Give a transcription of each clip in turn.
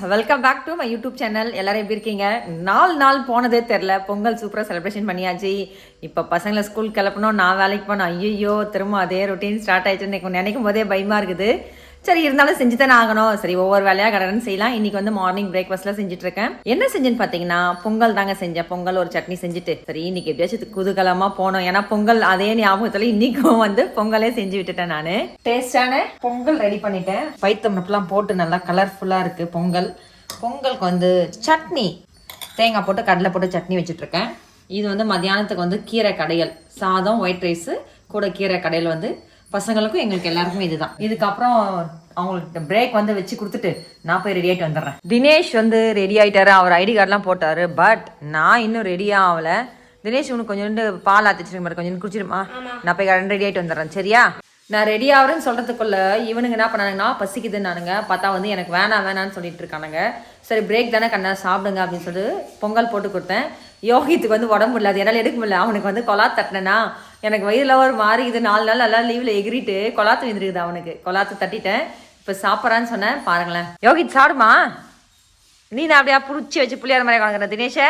Welcome back to my YouTube channel எல்லாரும் எப்படி இருக்கீங்க? நாலு நாள் போனதே தெரில பொங்கல் சூப்பராக செலிப்ரேஷன் பண்ணியாச்சு. இப்போ பசங்களை ஸ்கூல் கிளப்பணும் நான் வேலைக்கு போனோம் ஐயோ திரும்ப அதே ரொட்டீன் ஸ்டார்ட் ஆயிடுச்சு நினைக்கும் போதே பயமாக இருக்குது. சரி இருந்தாலும் செஞ்சு தானே ஆகணும். சரி ஒவ்வொரு வேலையாக கடன்னு செய்யலாம். இன்னைக்கு வந்து மார்னிங் பிரேக்ஃபாஸ்ட்லாம் செஞ்சுட்டு இருக்கேன் என்ன செஞ்சுன்னு பார்த்தீங்கன்னா பொங்கல் தாங்க செஞ்சேன். பொங்கல் ஒரு சட்னி செஞ்சுட்டு. சரி இன்னைக்கு எப்படியாச்சும் குதூகலமாக போனோம். ஏன்னா பொங்கல் அதே ஞாபகத்தில் இன்னைக்கும் வந்து பொங்கலே செஞ்சு விட்டுட்டேன் நான். டேஸ்டான பொங்கல் ரெடி பண்ணிட்டேன். பைத்தம்பருப்புலாம் போட்டு நல்லா கலர்ஃபுல்லாக இருக்கு பொங்கல். பொங்கலுக்கு வந்து சட்னி. தேங்காய் போட்டு கடலை போட்டு சட்னி வச்சுட்டு இருக்கேன் இது வந்து மத்தியானத்துக்கு வந்து கீரை கடையல். சாதம் ஒயிட் ரைஸு கூட கீரை கடையில் வந்து பசங்களுக்கும் எங்களுக்கு எல்லாருக்கும் இதுதான். இதுக்கப்புறம் அவங்களுக்கு பிரேக் வந்து வச்சு கொடுத்துட்டு நான் போய் ரெடி ஆகிட்டு வந்துடுறேன். தினேஷ் வந்து ரெடி ஆயிட்டாரு. அவர் ஐடி கார்டெலாம் போட்டாரு. பட் நான் இன்னும் ரெடியாக ஆகலை தினேஷ் உனக்கு கொஞ்சோண்டு பால் ஆத்திச்சிருக்க மாதிரி கொஞ்சம் குடிச்சிருமா? நான் போய் ரெடி ஆகிட்டு வந்துடுறேன். சரியா? நான் ரெடி ஆகிறேன்னு சொல்கிறதுக்குள்ள இவனுங்க என்ன பண்ணானுங்கன்னா பசிக்குதுன்னானுங்க. பார்த்தா வந்து எனக்கு வேணாம் வேணான்னு சொல்லிட்டு இருக்கானுங்க. சரி பிரேக் தானே கண்ணா சாப்பிடுங்க அப்படின்னு சொல்லிட்டு பொங்கல் போட்டு கொடுத்தேன். யோகித்துக்கு வந்து உடம்பு முடியல. அது என்னால் எடுக்க முடியல. அவனுக்கு வந்து கொலா தட்டினேன்னா எனக்கு வயிறுல ஒரு மாறி இது நாலு நாள் நல்லா லீவில் எகிரிட்டு கொலாத்து வந்துருக்குது அவனுக்கு. கொலாத்து தட்டிட்டேன். இப்போ சாப்பிட்றான்னு சொன்னேன். பாருங்களேன். யோகித் சாப்பிடுமா? நீ நான் அப்படியே புடிச்சு வச்சு புள்ளியார மாதிரி காணுங்கிற தினேஷை?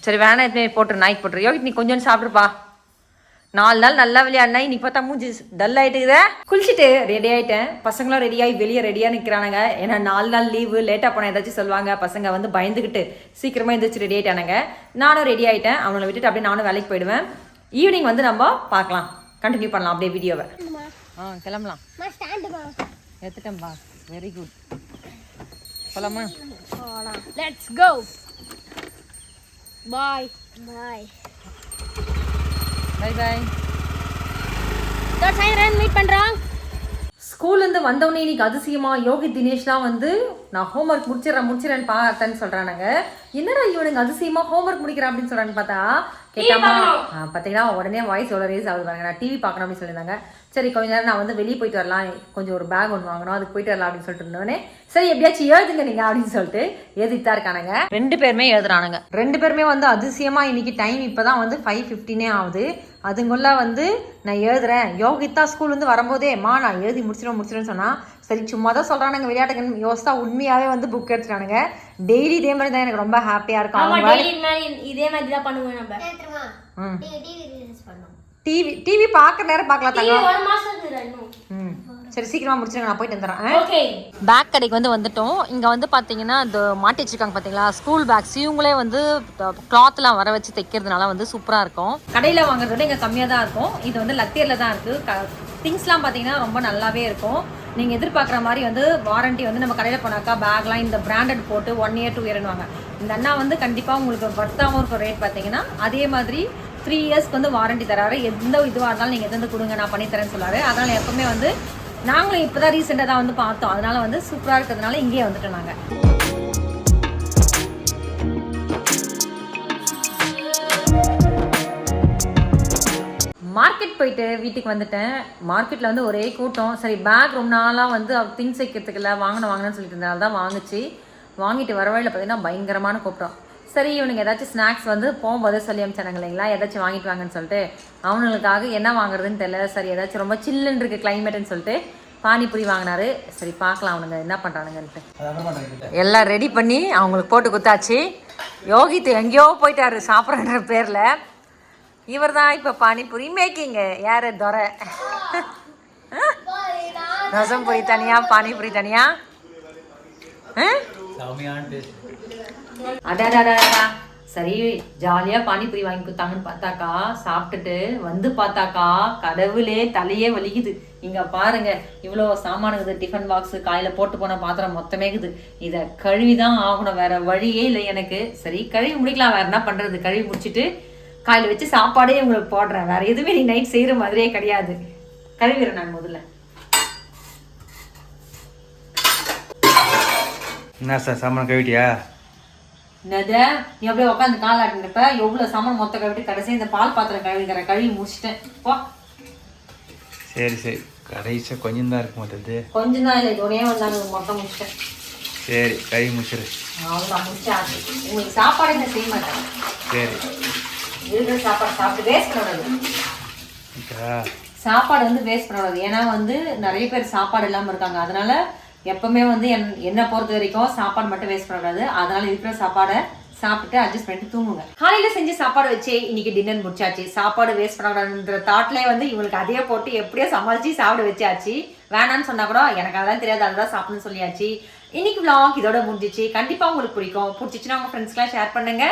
சரி வேணாம் எத்தனை போட்டுரு நாய்க்கு போட்டுரு. யோகித் நீ கொஞ்சம் சாப்பிடுப்பா. நாலு நாள் நல்லா விளையாடினா இன்னைக்கு பார்த்தா மூஞ்சி டல் ஆயிட்டுக்குதே. குளிச்சுட்டு ரெடி ஆயிட்டேன். பசங்களும் ரெடி ஆகி வெளியே ரெடியாக நிற்கிறானுங்க ஏன்னா நாலு நாள் லீவு லேட்டாக போனால் ஏதாச்சும் சொல்லுவாங்க. பசங்க வந்து பயந்துக்கிட்டு சீக்கிரமாக எழுந்திரிச்சு ரெடி ஆயிட்டானுங்க. நானும் ரெடி ஆயிட்டேன். அவங்கள விட்டுட்டு அப்படியே நானும் வேலைக்கு போயிடுவேன். ஈவினிங் வந்து நம்ம பார்க்கலாம். கண்டினியூ பண்ணலாம் அப்படியே வீடியோவை ஆ கிளம்பலாம். எடுத்துட்டேன்பா வெரி குட் போலாம்? Let's go bye bye bye bye that meet பண்ணுறோம் ஸ்கூல்லேருந்து வந்தவொடனே இன்னைக்கு அதிசயமா யோகி தினேஷ்லாம் வந்து நான் ஹோம்ஒர்க் முடிச்சிடறேன் முடிச்சிடறேன்னு பார்த்தேன்னு சொல்கிறானுங்க என்னடா இவனுங்க அதிசயமா ஹோம்ஒர்க் முடிக்கிறேன் அப்படின்னு சொல்கிறான்னு பார்த்தா கேட்டாமா பார்த்தீங்கன்னா உடனே வாய்ஸ் எவ்வளோ ரேஸ் ஆகுது பாருங்க. நான் டிவி பார்க்கணும் அப்படின்னு சொல்லியிருந்தாங்க. சரி கொஞ்ச நேரம் நான் வந்து வெளியே போயிட்டு வரலாம். கொஞ்சம் ஒரு பேக் ஒன்று வாங்கணும். அதுக்கு போயிட்டு வரலாம் அப்படின்னு சொல்லிட்டு இருந்தோடனே சரி எப்படியாச்சும் எழுதுங்க நீங்க அப்படின்னு சொல்லிட்டு எழுதிட்டு தான் இருக்கானுங்க. ரெண்டு பேருமே எழுதுறானுங்க ரெண்டு பேருமே வந்து அதிசயமா இன்னைக்கு டைம் இப்பதான் வந்து ஃபைவ் ஃபிஃப்டினே ஆகுது. அதுங்குள்ள வந்து நான் எழுதுறேன் யோகித்தா ஸ்கூல் வந்து வரும்போதே மா நான் எழுதி முடிச்சிடும் முடிச்சிடும்னு சொன்னா சரி சும்மா தான் சொல்றானுங்க விளையாட்டுக்கு யோசித்தா உண்மையாவே வந்து புக் எடுத்துட்டானுங்க. டெய்லி இதே மாதிரி தான் எனக்கு ரொம்ப ஹாப்பியா இருக்கும். அவங்க இதே மாதிரி தான் பண்ணுவோம் நம்ம. ம். டிவி டிவி பார்க்குற நேரம் பார்க்கலாம் ம். சரி சீக்கிரமா முடிச்சிருங்க நான் போயிட்டு வந்துடுறேன். ஓகே. பேக் கடைக்கு வந்து வந்துட்டோம். இங்கே வந்து பார்த்தீங்கன்னா இந்த மாட்டி வச்சிருக்காங்க பார்த்தீங்களா ஸ்கூல் பேக்ஸ் இவங்களே வந்து கிளாத்லாம் வர வச்சு தைக்கிறதுனால வந்து சூப்பராக இருக்கும். கடையில் வாங்குறத விட இங்கே கம்மியாக தான் இருக்கும். இது வந்து லத்தியரில் தான் இருக்குது திங்ஸ்லாம் பார்த்தீங்கன்னா ரொம்ப நல்லாவே இருக்கும். நீங்கள் எதிர்பார்க்குற மாதிரி வந்து வாரண்டி வந்து நம்ம கடையில் போனாக்கா பேக்லாம் இந்த பிராண்டட் போட்டு ஒன் இயர் டூ இயர்னுவாங்க இந்த அண்ணா வந்து கண்டிப்பாக உங்களுக்கு பர்த்தாகவும் இருக்கும் ரேட் பார்த்தீங்கன்னா அதே மாதிரி த்ரீ இயர்ஸ்க்கு வந்து வாரண்டி தராரு. எந்த இதுவாக இருந்தாலும் நீங்கள் எந்த கொடுங்க நான் பண்ணித்தரேன்னு சொல்லாரு அதனால் எப்பவுமே வந்து நாங்களும் இப்போ தான் ரீசெண்டாக தான் வந்து பார்த்தோம். அதனால் வந்து சூப்பராக இருக்கிறதுனால இங்கேயே வந்துட்டோம் நாங்கள் மார்க்கெட் போயிட்டு வீட்டுக்கு வந்துட்டேன். மார்க்கெட்டில் வந்து ஒரே கூட்டம். சரி பேக் ரொம்ப நாளாக வந்து திங்ஸ் வைக்கிறதுக்கு இல்லை வாங்கணும் வாங்கணும்னு சொல்லிட்டு இருந்தனால தான் வாங்குச்சு. வாங்கிட்டு வர வழியில் பார்த்தீங்கன்னா பயங்கரமான கூட்டம். சரி இவனுக்கு ஏதாச்சும் ஸ்நாக்ஸ் வந்து போகும்போதே சொல்லி அமிச்சானுங்க இல்லைங்களா? ஏதாச்சும் வாங்கிட்டு வாங்கன்னு சொல்லிட்டு. அவனுங்களுக்காக என்ன வாங்குறதுன்னு தெரியல. சரி ஏதாச்சும் ரொம்ப சில்லுன்னு இருக்கு கிளைமேட்டுன்னு சொல்லிட்டு பானிபூரி வாங்கினாரு. சரி பார்க்கலாம் அவனுங்க என்ன பண்ணுறானுங்கன்ட்டு எல்லாம் ரெடி பண்ணி அவங்களுக்கு போட்டு குத்தாச்சு யோகித் எங்கேயோ போயிட்டாரு சாப்பிட்றன்ற பேரில். இவர் தான் இப்போ பானிபூரி மேக்கிங்க. யார்? துறை ரசம் பூரி தனியா? பானிபூரி தனியா? அடாடாடா சரி ஜாலியாக பானிபூரி வாங்கி கொடுத்தாங்கன்னு பார்த்தாக்கா சாப்பிட்டுட்டு வந்து பார்த்தாக்கா கடவுளே தலையே வலிக்குது. இங்க பாருங்க இவ்வளோ சாமானுக்குது டிஃபன் பாக்ஸ் காலையில போட்டு போன பாத்திரம் மொத்தமே இருக்குது. இதை கழுவி தான் ஆகணும். வேற வழியே இல்லை எனக்கு. சரி கழுவி முடிக்கலாம். வேற என்ன பண்றது? கழுவி முடிச்சுட்டு காலையில வச்சு சாப்பாடே உங்களுக்கு போடுறேன். வேற எதுவுமே நீ நைட் செய்யற மாதிரியே கிடையாது. கழுவிடுறேன் நான் முதல்ல. என்ன சார் சாமான் கவிட்டியா என்னது? நீ அப்படியே உட்காந்து கால் ஆட்டினப்ப எவ்வளவு சாமான் மொத்த கழுவிட்டு கடைசி இந்த பால் பாத்திரம் கழுவிக்கிறேன் கழுவி முடிச்சிட்டேன். போ. சரி சரி. கடைசியாக கொஞ்சம் தான் இருக்கும் மொத்தது கொஞ்சம் தான் இல்லை இது ஒரே வந்தாங்க மொத்தம் முடிச்சிட்டேன். சரி கழுவி முடிச்சிரு அவ்வளோதான் முடிச்சாச்சு. உங்களுக்கு சாப்பாடு என்ன செய்ய மாட்டேன்? சரி. இருக்கிற சாப்பாடு சாப்பிட்டு வேஸ்ட் இருக்கா? சாப்பாடு வந்து வேஸ்ட் பண்ணக்கூடாது ஏன்னா வந்து நிறைய பேர் சாப்பாடு இல்லாமல் இருக்காங்க. அதனால எப்பவுமே வந்து என் என்னை பொறுத்த வரைக்கும் சாப்பாடு மட்டும் வேஸ்ட் பண்ணக்கூடாது. அதனால இருக்கிற சாப்பாடை சாப்பிட்டு அட்ஜஸ்ட் பண்ணிட்டு தூங்குங்க. காலையில செஞ்சு சாப்பாடு வச்சு இன்னைக்கு டின்னர் முடிச்சாச்சு. சாப்பாடு வேஸ்ட் பண்ணக்கூடாதுன்ற தாட்லயே வந்து இவங்களுக்கு அதே போட்டு எப்படியோ சமாளிச்சு சாப்பிட வச்சாச்சு. வேணாம்னு சொன்னா கூட எனக்கு அதெல்லாம் தெரியாது. அதுதான் சாப்பிடணும்னு சொல்லியாச்சு. இன்னைக்கு vlog இதோட முடிஞ்சிச்சு. கண்டிப்பா உங்களுக்கு பிடிக்கும். பிடிச்சிச்சுன்னா உங்க ஃப்ரெண்ட்ஸ்க்குலாம் ஷேர் பண்ணுங்க.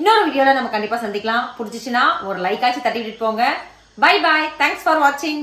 இன்னொரு வீடியோவில் நம்ம கண்டிப்பாக சந்திக்கலாம். பிடிச்சிச்சின்னா ஒரு லைக் ஆச்சு தட்டி விட்டுட்டு போங்க. பை பாய் தேங்க்ஸ் ஃபார் வாட்சிங்